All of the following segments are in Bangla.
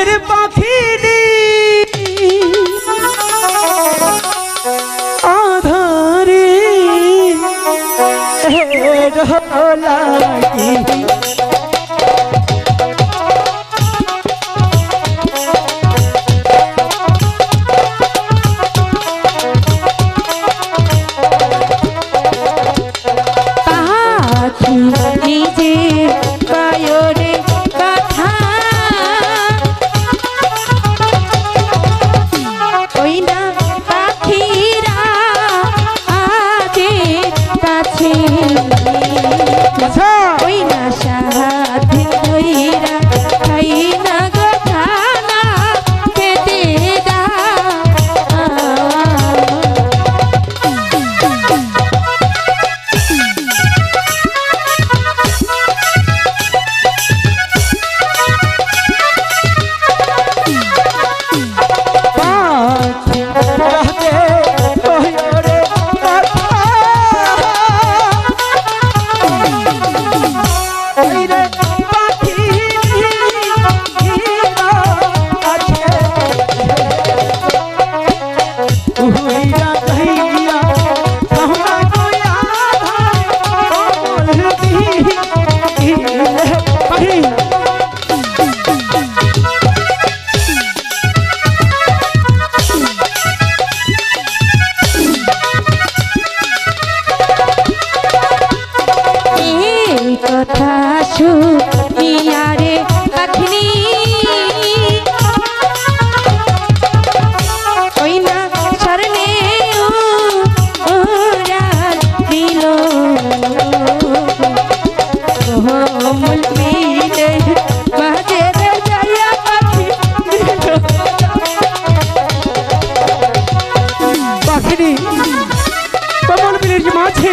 আকাশের পাখি আধারে লাগি। পাখি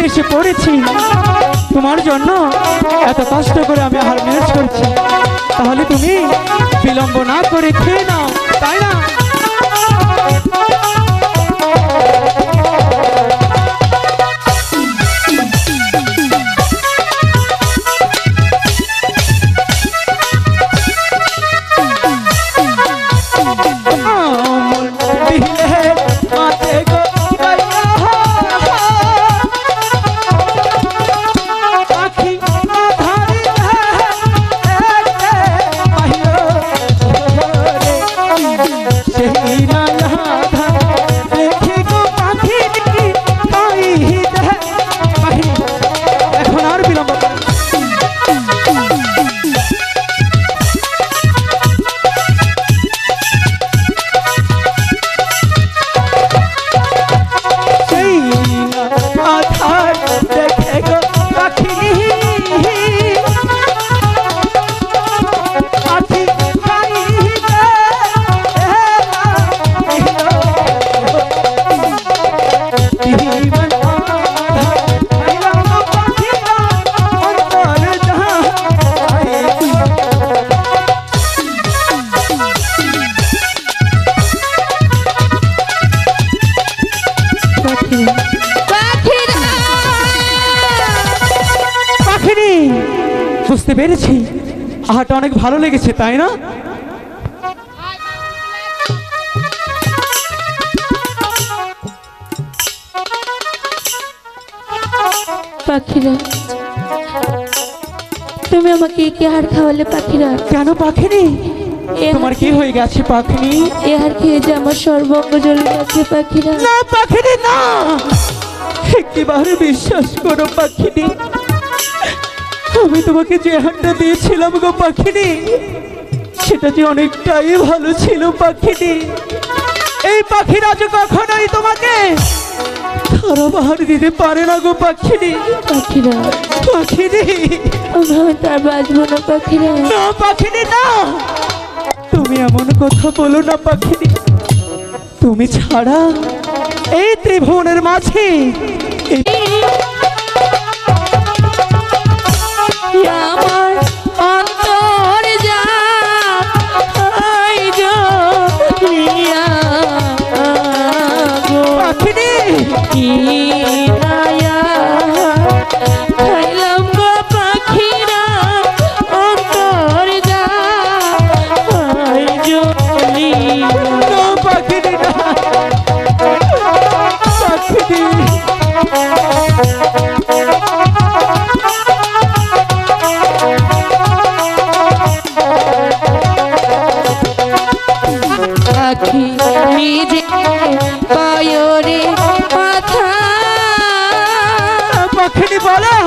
এসে পড়েছি। তোমার জন্য এত কষ্ট করে আমি হার ম্যানেজ করছি। তাহলে তুমি বিলম্ব না করে খেয়ে নাও, তাই না? পেরেছি। আহাটা অনেক ভালো লেগেছে তাই না? পাখিরা তুমি আমাকে কি হার খাওয়ালে পাখিরা? কেন পাখিনি? এ তোমার কি? হয়ে গেছে পাখিনি? এ হার খেয়ে যে আমার সর্বঙ্গ জ্বলে গেছে পাখিরা। না পাখিনি না! একেবারে বিশ্বাস করো পাখিনি। আমি তোমাকে যে হাতটা দিয়েছিলাম গো পাখিনি সেটা যে অনেকটাই ভালো ছিল পাখিনি এই পাখিরা যে কখনোই তোমাকে খারাপ আহার দিতে পারে না গো পাখিনি পাখিরা। পাখিনি আমি তার বাঁচবো না পাখিরা। না পাখিনি না। তুমি এমন কথা বলো না পাখিনি তুমি ছাড়া এই ত্রিভুবনের মাঝে এই পাখিনি বলো।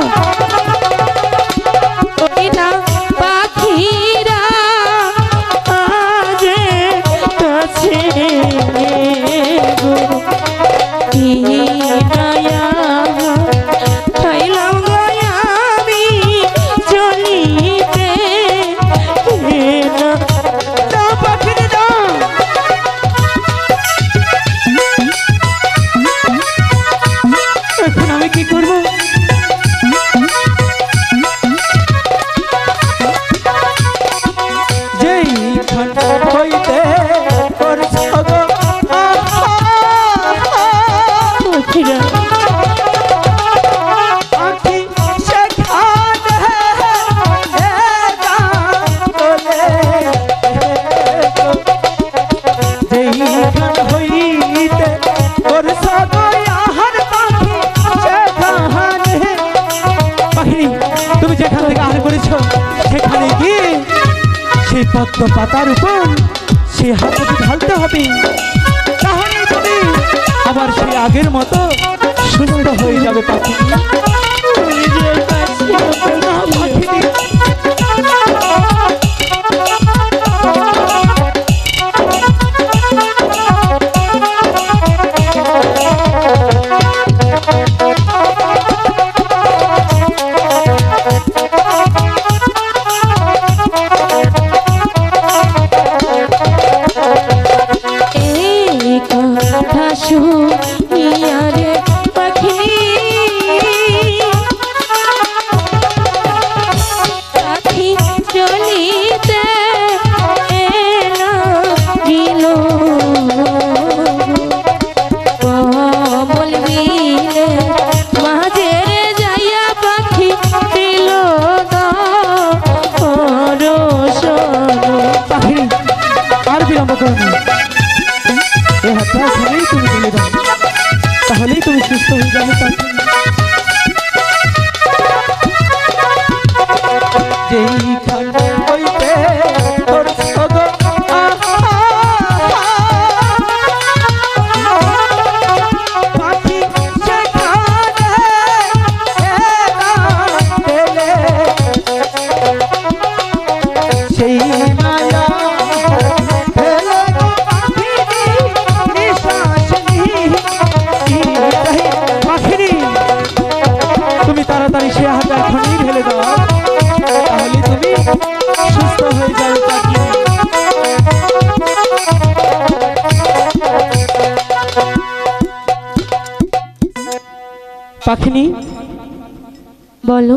তুমি যেখান থেকে আহার করেছ, সেখানে গিয়ে সেই পদ্ম পাতার উপর সেই হাতটি ঢালতে হবে। তাহলে তুমি আবার সেই আগের মতো সুস্থ হয়ে যাবে পাখি। 和你。পাখিনি? বলো।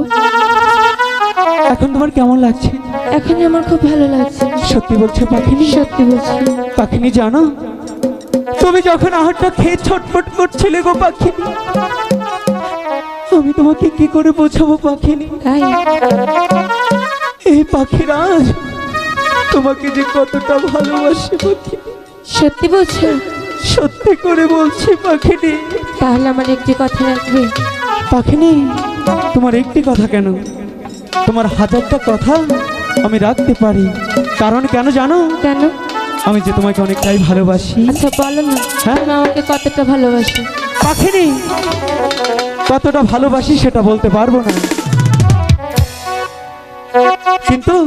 এখন তোমার কেমন লাগছে? এখন আমার খুব ভালো লাগছে। সত্যি বলছো পাখিনি? সত্যি বলছি। পাখিনি জানো? তুমি যখন আহারটা খেয়ে ছটফট করছিলে গো পাখিনি আমি তোমাকে কি করে বোঝাবো পাখিনি? এই পাখিরাজ তোমাকে যে কতটা ভালোবাসি পাখিনি। সত্যি বলছো? সত্যি করে বলছি পাখিনি। তাহলে আমার একটি কথা রাখবে? পাখিনি তোমার একটি কথা কেন? তোমার হাজারটা কথা আমি রাখতে পারি। কারণ কেন জানো? কেন? আমি যে তোমাকে অনেকটাই ভালোবাসি। আচ্ছা বলো না। হ্যাঁ? আমাকে কতটা ভালোবাসো? পাখিনি কতটা ভালোবাসি সেটা বলতে পারব না। কিন্তু